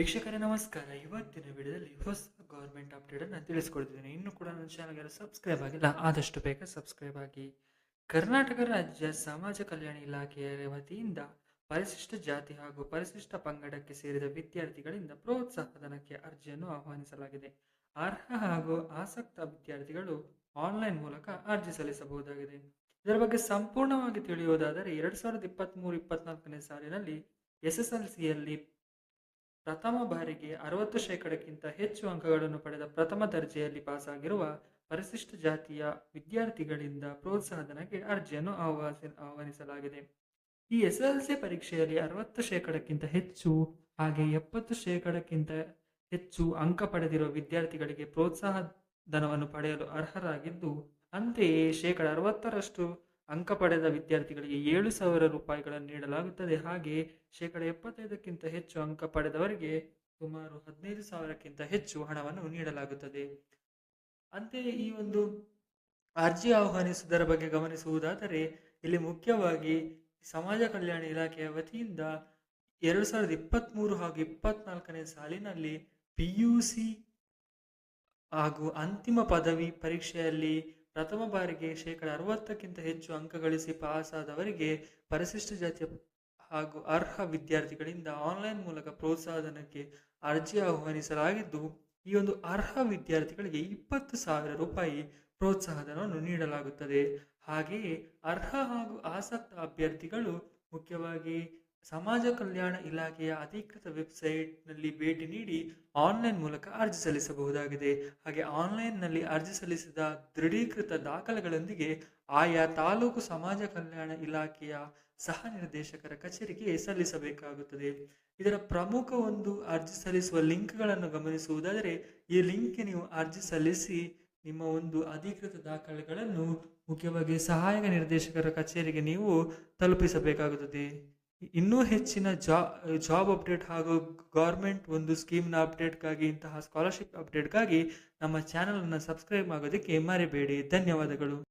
ವೀಕ್ಷಕರೇ, ನಮಸ್ಕಾರ. ಇವತ್ತಿನ ವಿಡಿಯೋದಲ್ಲಿ ಹೊಸ ಗೌರ್ಮೆಂಟ್ ಅಪ್ಡೇಟ್ ಅನ್ನು ತಿಳಿಸ್ಕೊಡ್ತಿದ್ದೀನಿ. ಇನ್ನು ಕೂಡ ನನ್ನ ಚಾನಲ್ಗೆ ಸಬ್ಸ್ಕ್ರೈಬ್ ಆಗಿಲ್ಲ, ಆದಷ್ಟು ಬೇಗ ಸಬ್ಸ್ಕ್ರೈಬ್ ಆಗಿ. ಕರ್ನಾಟಕ ರಾಜ್ಯ ಸಮಾಜ ಕಲ್ಯಾಣ ಇಲಾಖೆಯ ವತಿಯಿಂದ ಪರಿಶಿಷ್ಟ ಜಾತಿ ಹಾಗೂ ಪರಿಶಿಷ್ಟ ಪಂಗಡಕ್ಕೆ ಸೇರಿದ ವಿದ್ಯಾರ್ಥಿಗಳಿಂದ ಪ್ರೋತ್ಸಾಹಧನಕ್ಕೆ ಅರ್ಜಿಯನ್ನು ಆಹ್ವಾನಿಸಲಾಗಿದೆ. ಅರ್ಹ ಹಾಗೂ ಆಸಕ್ತ ವಿದ್ಯಾರ್ಥಿಗಳು ಆನ್ಲೈನ್ ಮೂಲಕ ಅರ್ಜಿ ಸಲ್ಲಿಸಬಹುದಾಗಿದೆ. ಇದರ ಬಗ್ಗೆ ಸಂಪೂರ್ಣವಾಗಿ ತಿಳಿಯುವುದಾದರೆ ಎರಡ್ ಸಾವಿರದ ಇಪ್ಪತ್ತ್ಮೂರು ಇಪ್ಪತ್ನಾಲ್ಕನೇ ಸಾಲಿನಲ್ಲಿ ಎಸ್ ಎಸ್ ಎಲ್ ಸಿಯಲ್ಲಿ ಪ್ರಥಮ ಬಾರಿಗೆ ಅರವತ್ತು ಶೇಕಡಕ್ಕಿಂತ ಹೆಚ್ಚು ಅಂಕಗಳನ್ನು ಪಡೆದ ಪ್ರಥಮ ದರ್ಜೆಯಲ್ಲಿ ಪಾಸಾಗಿರುವ ಪರಿಶಿಷ್ಟ ಜಾತಿಯ ವಿದ್ಯಾರ್ಥಿಗಳಿಂದ ಪ್ರೋತ್ಸಾಹಧನಕ್ಕೆ ಅರ್ಜಿಯನ್ನು ಆಹ್ವಾನಿಸ ಆಹ್ವಾನಿಸಲಾಗಿದೆ. ಈ ಎಸ್ ಎಲ್ ಸಿ ಪರೀಕ್ಷೆಯಲ್ಲಿ ಅರವತ್ತು ಶೇಕಡಕ್ಕಿಂತ ಹೆಚ್ಚು, ಹಾಗೆ ಎಪ್ಪತ್ತು ಶೇಕಡಕ್ಕಿಂತ ಹೆಚ್ಚು ಅಂಕ ಪಡೆದಿರುವ ವಿದ್ಯಾರ್ಥಿಗಳಿಗೆ ಪ್ರೋತ್ಸಾಹ ಧನವನ್ನು ಪಡೆಯಲು ಅರ್ಹರಾಗಿದ್ದು, ಅಂತೆಯೇ ಶೇಕಡ ಅರವತ್ತರಷ್ಟು ಅಂಕ ಪಡೆದ ವಿದ್ಯಾರ್ಥಿಗಳಿಗೆ ಏಳು ಸಾವಿರ ರೂಪಾಯಿಗಳನ್ನು ನೀಡಲಾಗುತ್ತದೆ. ಹಾಗೆ ಶೇಕಡ ಎಪ್ಪತ್ತೈದಕ್ಕಿಂತ ಹೆಚ್ಚು ಅಂಕ ಪಡೆದವರಿಗೆ ಸುಮಾರು ಹದಿನೈದು ಸಾವಿರಕ್ಕಿಂತ ಹೆಚ್ಚು ಹಣವನ್ನು ನೀಡಲಾಗುತ್ತದೆ. ಅಂತೆಯೇ ಈ ಒಂದು ಅರ್ಜಿ ಆಹ್ವಾನಿಸುವುದರ ಬಗ್ಗೆ ಗಮನಿಸುವುದಾದರೆ, ಇಲ್ಲಿ ಮುಖ್ಯವಾಗಿ ಸಮಾಜ ಕಲ್ಯಾಣ ಇಲಾಖೆಯ ವತಿಯಿಂದ ಎರಡು ಸಾವಿರದ ಇಪ್ಪತ್ತ್ಮೂರು ಹಾಗೂ ಇಪ್ಪತ್ನಾಲ್ಕನೇ ಸಾಲಿನಲ್ಲಿ ಪಿ ಯು ಸಿ ಹಾಗೂ ಅಂತಿಮ ಪದವಿ ಪರೀಕ್ಷೆಯಲ್ಲಿ ಪ್ರಥಮ ಬಾರಿಗೆ ಶೇಕಡ ಅರವತ್ತಕ್ಕಿಂತ ಹೆಚ್ಚು ಅಂಕ ಗಳಿಸಿ ಪಾಸಾದವರಿಗೆ ಪರಿಶಿಷ್ಟ ಜಾತಿಯ ಹಾಗೂ ಅರ್ಹ ವಿದ್ಯಾರ್ಥಿಗಳಿಂದ ಆನ್ಲೈನ್ ಮೂಲಕ ಪ್ರೋತ್ಸಾಹಧನಕ್ಕೆ ಅರ್ಜಿ ಆಹ್ವಾನಿಸಲಾಗಿದ್ದು, ಈ ಒಂದು ಅರ್ಹ ವಿದ್ಯಾರ್ಥಿಗಳಿಗೆ ಇಪ್ಪತ್ತು ಸಾವಿರ ರೂಪಾಯಿ ಪ್ರೋತ್ಸಾಹಧನವನ್ನು ನೀಡಲಾಗುತ್ತದೆ. ಹಾಗೆಯೇ ಅರ್ಹ ಹಾಗೂ ಆಸಕ್ತ ಅಭ್ಯರ್ಥಿಗಳು ಮುಖ್ಯವಾಗಿ ಸಮಾಜ ಕಲ್ಯಾಣ ಇಲಾಖೆಯ ಅಧಿಕೃತ ವೆಬ್ಸೈಟ್ನಲ್ಲಿ ಭೇಟಿ ನೀಡಿ ಆನ್ಲೈನ್ ಮೂಲಕ ಅರ್ಜಿ ಸಲ್ಲಿಸಬಹುದಾಗಿದೆ. ಹಾಗೆ ಆನ್ಲೈನ್ನಲ್ಲಿ ಅರ್ಜಿ ಸಲ್ಲಿಸಿದ ದೃಢೀಕೃತ ದಾಖಲೆಗಳೊಂದಿಗೆ ಆಯಾ ತಾಲೂಕು ಸಮಾಜ ಕಲ್ಯಾಣ ಇಲಾಖೆಯ ಸಹ ನಿರ್ದೇಶಕರ ಕಚೇರಿಗೆ ಸಲ್ಲಿಸಬೇಕಾಗುತ್ತದೆ. ಇದರ ಪ್ರಮುಖ ಒಂದು ಅರ್ಜಿ ಸಲ್ಲಿಸುವ ಲಿಂಕ್ಗಳನ್ನು ಗಮನಿಸುವುದಾದರೆ, ಈ ಲಿಂಕ್ಗೆ ನೀವು ಅರ್ಜಿ ಸಲ್ಲಿಸಿ ನಿಮ್ಮ ಒಂದು ಅಧಿಕೃತ ದಾಖಲೆಗಳನ್ನು ಮುಖ್ಯವಾಗಿ ಸಹಾಯಕ ನಿರ್ದೇಶಕರ ಕಚೇರಿಗೆ ನೀವು ತಲುಪಿಸಬೇಕಾಗುತ್ತದೆ. ಇನ್ನೂ ಹೆಚ್ಚಿನ ಜಾಬ್ ಅಪ್ಡೇಟ್ ಹಾಗೂ ಗೌರ್ಮೆಂಟ್ ಒಂದು ಸ್ಕೀಮ್ನ ಅಪ್ಡೇಟ್ಗಾಗಿ, ಇಂತಹ ಸ್ಕಾಲರ್ಶಿಪ್ ಅಪ್ಡೇಟ್ಗಾಗಿ ನಮ್ಮ ಚಾನಲನ್ನು ಸಬ್ಸ್ಕ್ರೈಬ್ ಆಗೋದಕ್ಕೆ ಮರಿಬೇಡಿ. ಧನ್ಯವಾದಗಳು.